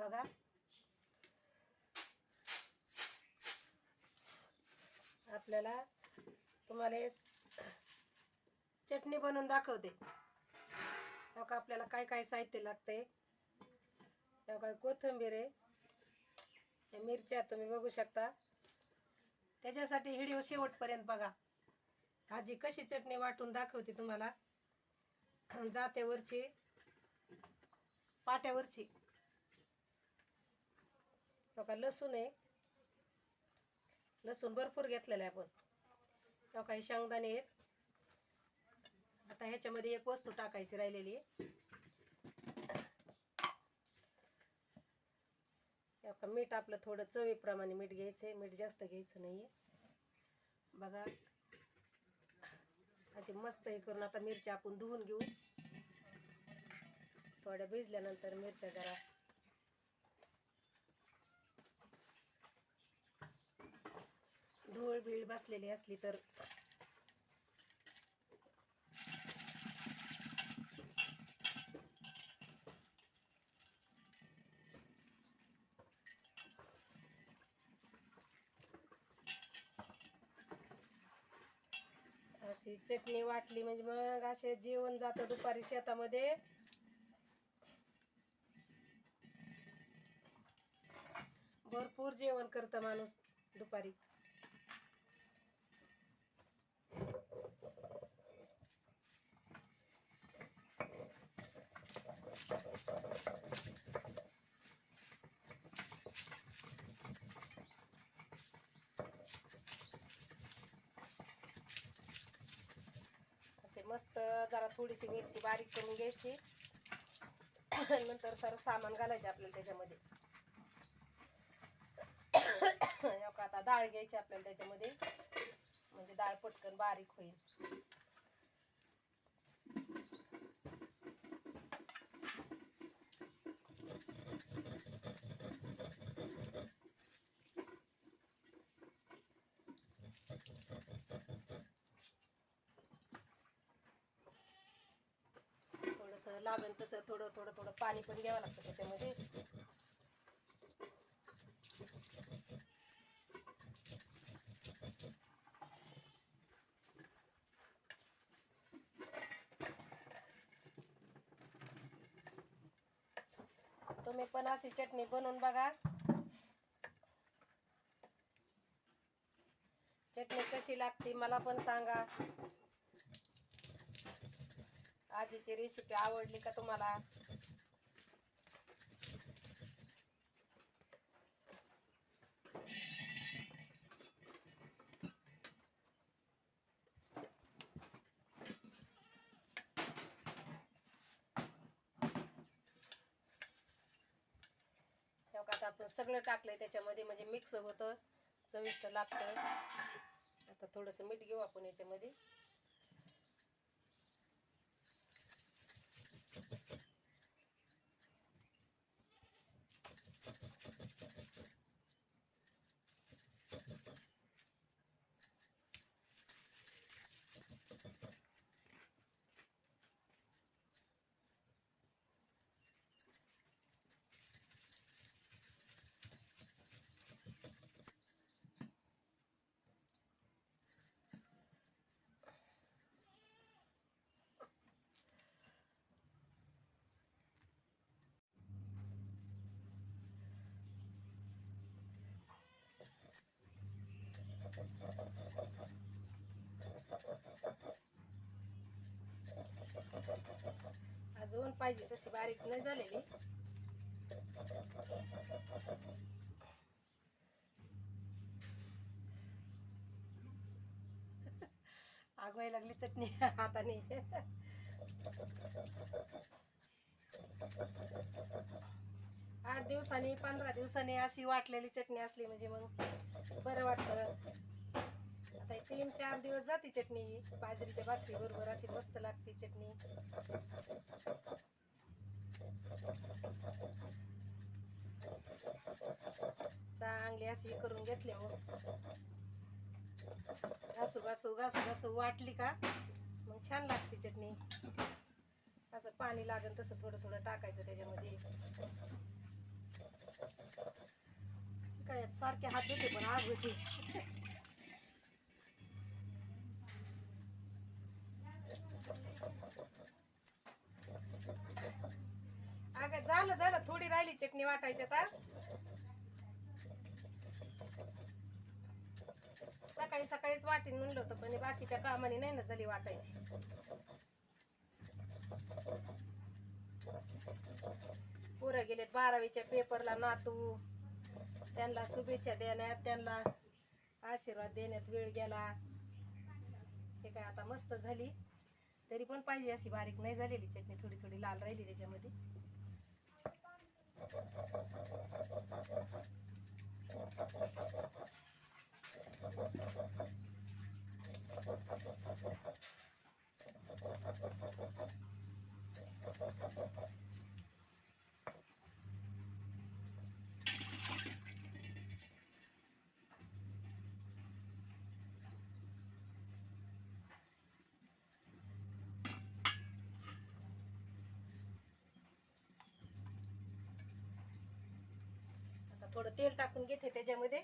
बघा. आपल्याला तुम्हाला एक चटणी बनवून दाखवते. का आपल्याला काय काय साहित्य लागते काय कोथिंबीर आहे. या मिरच्या तुम्ही बघू शकता. त्याच्यासाठी व्हिडिओ शेवटपर्यंत बघा. आजी कशी चटणी वाटून दाखवते तुम्हाला. जातेवरची पाट्यावरची. हो का लसूण आहे. लसूण भरपूर घेतलेला आहे आपण. हो काही शेंगदाणे आहेत. आता ह्याच्यामध्ये एक वस्तू टाकायची राहिलेली आहे. का मीठ आपलं थोडं चवीप्रमाणे मीठ घ्यायचं आहे. मीठ जास्त घ्यायचं नाही आहे बघा. अशी मस्त हे करून आता मिरच्या आपण धुवून घेऊ. थोड्या भिजल्यानंतर मिरच्या जरा धूळ भीळ बसलेली असली तर अशी चटणी वाटली म्हणजे मग असे जेवण जातं दुपारी शेतामध्ये. भरपूर जेवण करतं माणूस दुपारी असे मस्त जरा थोडीशी मिरची बारीक करून घ्यायची. नंतर सारं सामान घालायचे आपल्याला त्याच्यामध्ये. आता डाळ घ्यायची आपल्याला त्याच्यामध्ये. म्हणजे डाळ पटकन बारीक होईल. जसं लागेल तसं थोडं थोडं थोडं पाणी पण घ्यावं लागतं त्याच्यामध्ये. तुम्ही पण अशी चटणी बनवून बघा. चटणी कशी लागते मला पण सांगा. आजीची रेसिपी आवडली का तुम्हाला? आता आपण सगळं टाकलंय त्याच्यामध्ये म्हणजे मिक्स होतं चविष्ट लागतं. आता थोडंसं मीठ घेऊ आपण याच्यामध्ये अजून पाहिजे तशी बारीक नाही झालेली. आगवाय लागली चटणी हाताने. आठ दिवसांनी पंधरा दिवसांनी अशी वाटलेली चटणी असली म्हणजे मग बरं वाटतं. आता तीन चार दिवस जाते चटणी बाजरीच्या भाकरी बरोबर अशी मस्त लागते चटणी. चांगली अशी करून घेतल्यावर घासू हो. घासू घासू घासू वाटली का? मग छान लागते चटणी. असं पाणी लागेल तसं थोडं थोडं टाकायचं त्याच्यामध्ये. काय सारखे हात होते पण आग होती. झालं झालं. थोडी राहिली चटणी वाटायची आता सकाळी सकाळीच वाटीन म्हणलं होतं पण बाकीच्या कामाने नाही ना झाली वाटायची. पोरं गेलेत बारावीच्या पेपरला नातू. त्यांना शुभेच्छा देण्यात त्यांना आशीर्वाद देण्यात वेळ गेला. हे काय आता मस्त झाली. तरी पण पाहिजे अशी बारीक नाही झालेली चटणी थोडी थोडी लाल राहिली त्याच्यामध्ये. आता थोडं तेल टाकून घेते त्याच्यामध्ये.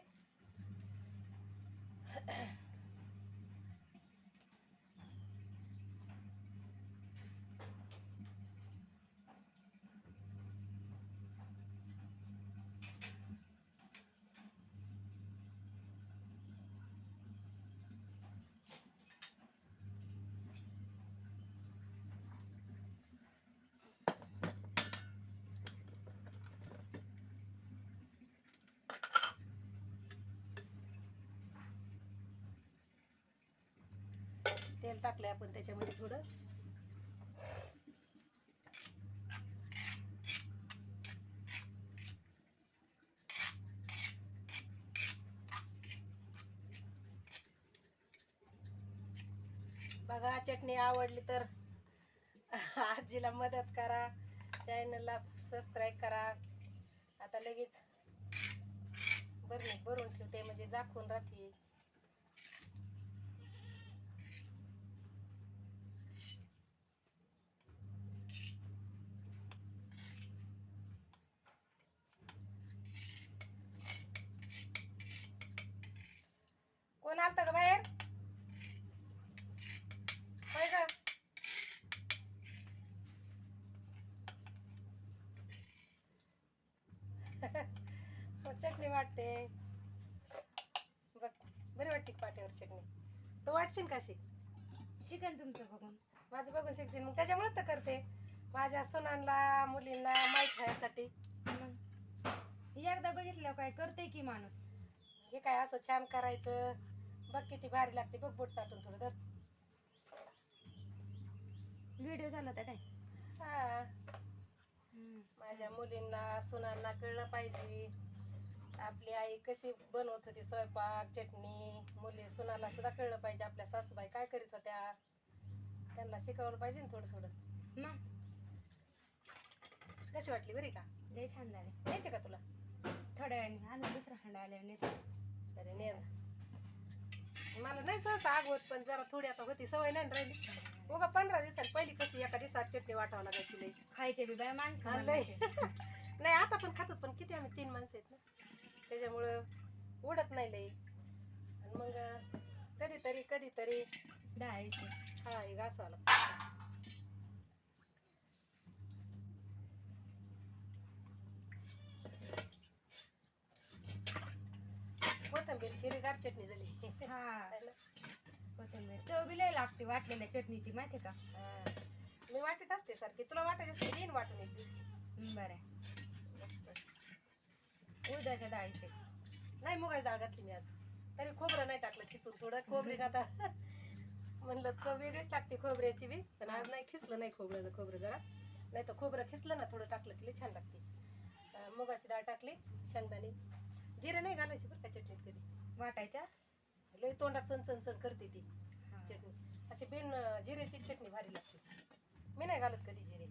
तेल टाकलंय आपण त्याच्यामध्ये थोडं. बघा चटणी आवडली तर आजीला मदत करा चॅनलला सबस्क्राईब करा. आता लगेच बरं भरून ठेवते म्हणजे झाकून राहते. कोण आलत का बाहेर? होय का हो, चटणी वाटते. बघ बरी वाटते का पाट्यावर चटणी. तो वाटशील कशी शिकन तुमचं बघून. माझं बघून शिकशील. मग त्याच्यामुळे तर करते. माझ्या सुनांना मुलींना माहीत मग? एकदा बघितलं काय करते की माणूस? हे काय असं छान करायचं? बघ किती भारी लागते बघ बोट चाटून थोडं तर व्हिडिओ झाला होता काय? हा. माझ्या मुलींना सुनांना कळलं पाहिजे. आपली आई कशी बनवत होती स्वयंपाक चटणी मुली सुनाला सुद्धा कळलं पाहिजे. आपल्या सासूबाई काय करीत होत्या? त्यांना शिकवलं पाहिजे ना थोडं थोडं. मग? कशी वाटली बरी का? लय छान झाले. न्यायचे का तुला? थोड्या वेळाने. अजून दुसरा हंडा आल्यावर अरे ने. मला नाही सहसा आगवत पण जरा थोडी आता होती सवय नाही ना राहिली. उगा पंधरा दिवसांनी पहिली कशी एका दिवसात चटणी वाटावं लागायची लई. खायचे बी बाय माणसं म्हणायचे. नाही आता पण खातो पण किती आम्ही तीन माणसं आहेत ना. त्याच्यामुळं उडत नाही लई. आणि मग कधीतरी कधीतरी. डाळीचे. हा हे घासावं लागतं. कोथंबीर शिरेगार चटणी झाली. हा. है ना? कोथिंबीर. चव बी लय लागते वाटलेल्या चटणीची माहिती का? हा. मी वाटत असते सारखी. तुला वाटायचं असते वाटून एक दिवशी बरं आहे. उडदाच्या डाळीचे. नाही मुगाची डाळ घातली मी आज. तरी खोबरं नाही टाकलं खिसून थोडं. खोबरीनं आता म्हणलं चव वेगळीच लागते खोबऱ्याची बी. पण आज नाही खिसलं नाही खोबरं खोबरं जरा. नाही तर खोबरं खिसलं ना थोडं टाकलं की लई छान लागते. अं, मुगाची डाळ टाकली शेंगदाणे. जिरे नाही घालायचे बरं का चटणीत कधी. वाटायच्या. लई तोंडात चण चण करते ती. चटणी. अशी बिन जिरेची चटणी भारी लागते. मी नाही घालत कधी जिरे.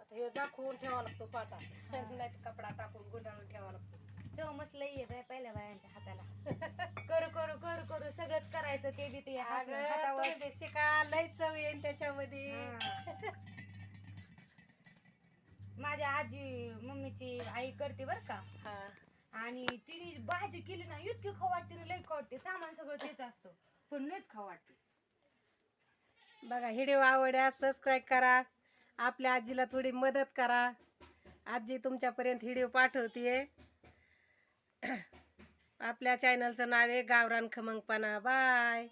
आता हे झाकून ठेवावा लागतो पाटा. नाही तर कपडा टाकून गुंडाळून ठेवावा लागतो. चव मस्त लई येत आहे पहिल्या बायांच्या हाताला. करू करू करू करू सगळंच करायचं ते बी ते. शिका लय चव येईन त्याच्यामध्ये. माझ्या आजी मम्मीची आई करते बर का. हा. आणि तिने भाजी केली ना इतकी खाऊ वाटते ना लई खाऊ वाटते सामान सगळं तेच असतं. पण लईच खाऊ वाटते बघा व्हिडिओ आवडल्यास सबस्क्राईब करा. आपल्या आजीला थोडी मदत करा. आजी तुमच्यापर्यंत व्हिडिओ पाठवतीये. आपल्या चॅनलचं नाव आहे गावरान खमंगपणा. बाय